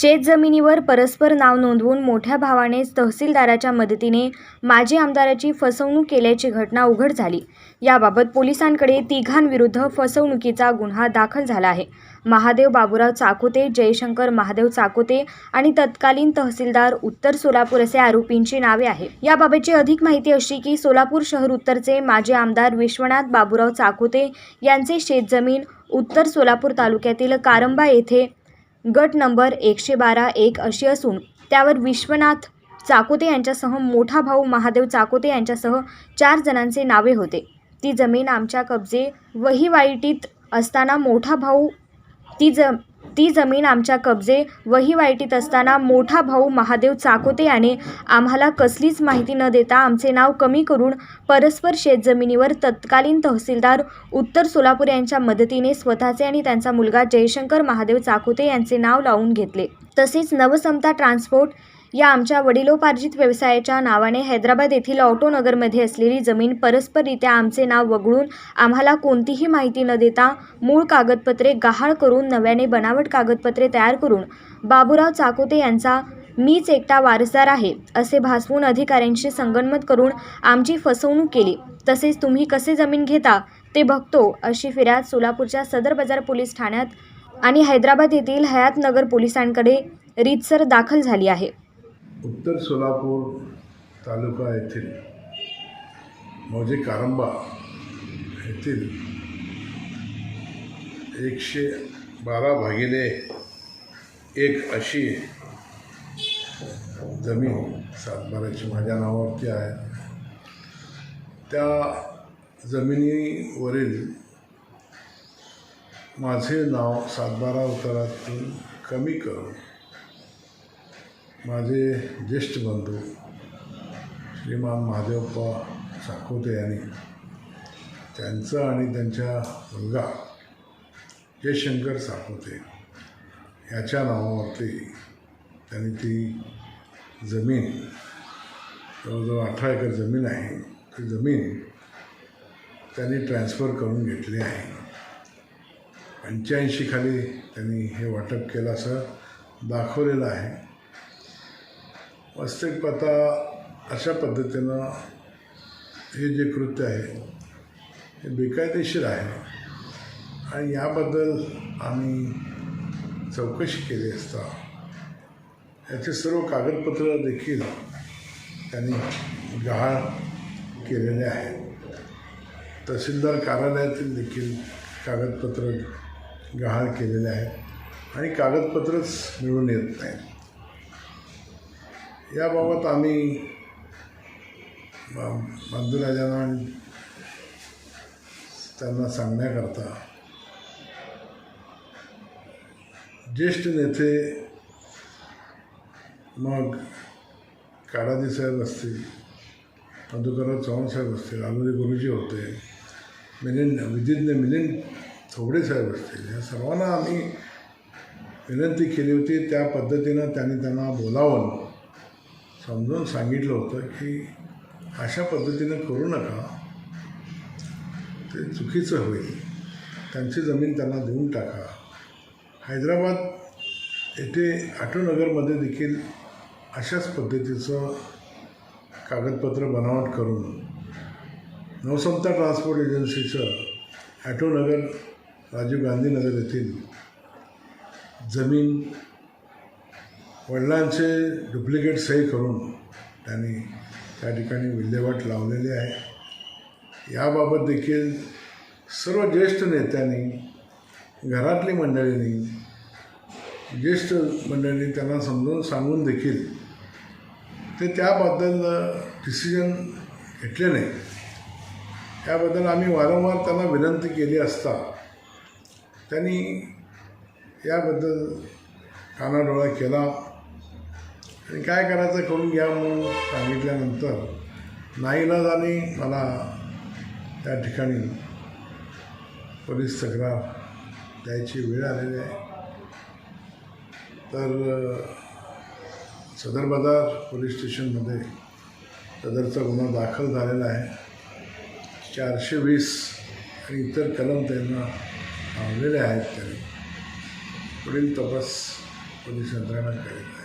शेतजमिनीवर परस्पर नाव नोंदवून मोठ्या भावानेच तहसीलदाराच्या मदतीने माजी आमदाराची फसवणूक केल्याची घटना उघड झाली. याबाबत पोलिसांकडे तिघांविरुद्ध फसवणुकीचा गुन्हा दाखल झाला आहे. महादेव बाबुराव चाकोते जयशंकर महादेव चाकोते आणि तत्कालीन तहसीलदार उत्तर सोलापूर असे आरोपींची नावे आहे याबाबतची अधिक माहिती अशी की सोलापूर शहर उत्तरचे माजी आमदार विश्वनाथ बाबुराव चाकोते यांचे शेतजमीन उत्तर सोलापूर तालुक्यातील कारंबा येथे गट नंबर एकशे बारा एक अशी असून त्यावर विश्वनाथ चाकोते यांच्यासह मोठा भाऊ महादेव चाकोते यांच्यासह चार जणांचे नावे होते. ती जमीन आमच्या कब्जे वहीवाईटीत असताना मोठा भाऊ ती ज ती जमीन आमच्या कब्जे वहीवाईटीत असताना मोठा भाऊ महादेव चाकोते याने आम्हाला कसलीच माहिती न देता आमचे नाव कमी करून परस्पर शेतजमिनीवर तत्कालीन तहसीलदार उत्तर सोलापूर यांच्या मदतीने स्वतःचे आणि त्यांचा मुलगा जयशंकर महादेव चाकोते यांचे नाव लावून घेतले. तसेच नवसमता ट्रान्सपोर्ट या आमच्या वडिलोपार्जित व्यवसायाच्या नावाने हैदराबाद येथील ऑटोनगरमध्ये असलेली जमीन परस्पररित्या आमचे नाव वगळून आम्हाला कोणतीही माहिती न देता मूळ कागदपत्रे गहाळ करून नव्याने बनावट कागदपत्रे तयार करून बाबूराव चाकोते यांचा मीच एकटा वारसदार आहे असे भासवून अधिकाऱ्यांशी संगनमत करून आमची फसवणूक केली. तसेच तुम्ही कसे जमीन घेता ते बघतो अशी फिर्याद सोलापूरच्या सदर बाजार पोलीस ठाण्यात आणि हैदराबाद येथील हयातनगर पोलिसांकडे रीतसर दाखल झाली आहे. उत्तर सोलापूर तालुका येथील मौजे कारंबा येथील एकशे बारा भागिले एक अशी जमीन सातबाराची माझ्या नावावरती आहे. त्या जमिनीवरील माझे नाव सातबारा उतारातून कमी करून माझे ज्येष्ठ बंधू श्रीमान महादेवप्पा साकोते यांनी त्यांचं आणि त्यांच्या मुलगा जयशंकर साकोते याच्या नावावरती त्यांनी ती जमीन जवळजवळ अठरा एकर जमीन आहे ती जमीन त्यांनी ट्रान्सफर करून घेतली आहे. पंच्याऐंशी खाली त्यांनी हे वाटप केलं असं दाखवलेलं आहे. वास्तविक पाहता अशा पद्धतीनं हे जे कृत्य आहे हे बेकायदेशीर आहे. आणि याबद्दल आम्ही चौकशी केली असता याचे सर्व कागदपत्र देखील त्यांनी गहाळ केलेले आहेत. तहसीलदार कार्यालयातील देखील कागदपत्र गहाळ केलेले आहेत. आणि कागदपत्रच मिळून येत नाहीत. याबाबत आम्ही बंधुराजांना त्यांना सांगण्याकरता ज्येष्ठ नेते मग काळाजी साहेब असतील मधुकरराव चव्हाण साहेब असतील आलोरी गुरुजी होते मिलिंद विधिज्ञ मिलिंद थोबडे साहेब असतील या सर्वांना आम्ही विनंती केली होती त्या पद्धतीनं त्यांनी त्यांना बोलावं समजून सांगितलं होतं की अशा पद्धतीनं करू नका. ते चुकीचं होईल. त्यांची जमीन त्यांना देऊन टाका. हैदराबाद येथे आटोनगरमध्ये देखील अशाच पद्धतीचं कागदपत्र बनावट करून नवसमता ट्रान्सपोर्ट एजन्सीचं ॲटोनगर राजीव गांधीनगर येथील जमीन वडिलांचे डुप्लिकेट सही करून त्यांनी त्या ठिकाणी विल्हेवाट लावलेली आहे. याबाबत देखील सर्व ज्येष्ठ नेत्यांनी घरातली मंडळींनी ज्येष्ठ मंडळींनी त्यांना समजून सांगून देखील ते त्याबद्दल डिसिजन घेतले नाही. त्याबद्दल आम्ही वारंवार त्यांना विनंती केली असता त्यांनी याबद्दल कानाडोळा केला. आणि काय करायचं करून घ्या म्हणून सांगितल्यानंतर नाईलाजाने मला त्या ठिकाणी पोलीस तक्रार द्यायची वेळ आलेली आहे. तर सदर बाजार पोलीस स्टेशनमध्ये सदरचा गुन्हा दाखल झालेला आहे. चारशे वीस आणि इतर कलम त्यांना लावलेले आहेत. त्यांनी पुढील तपास पोलीस यंत्रणा करीत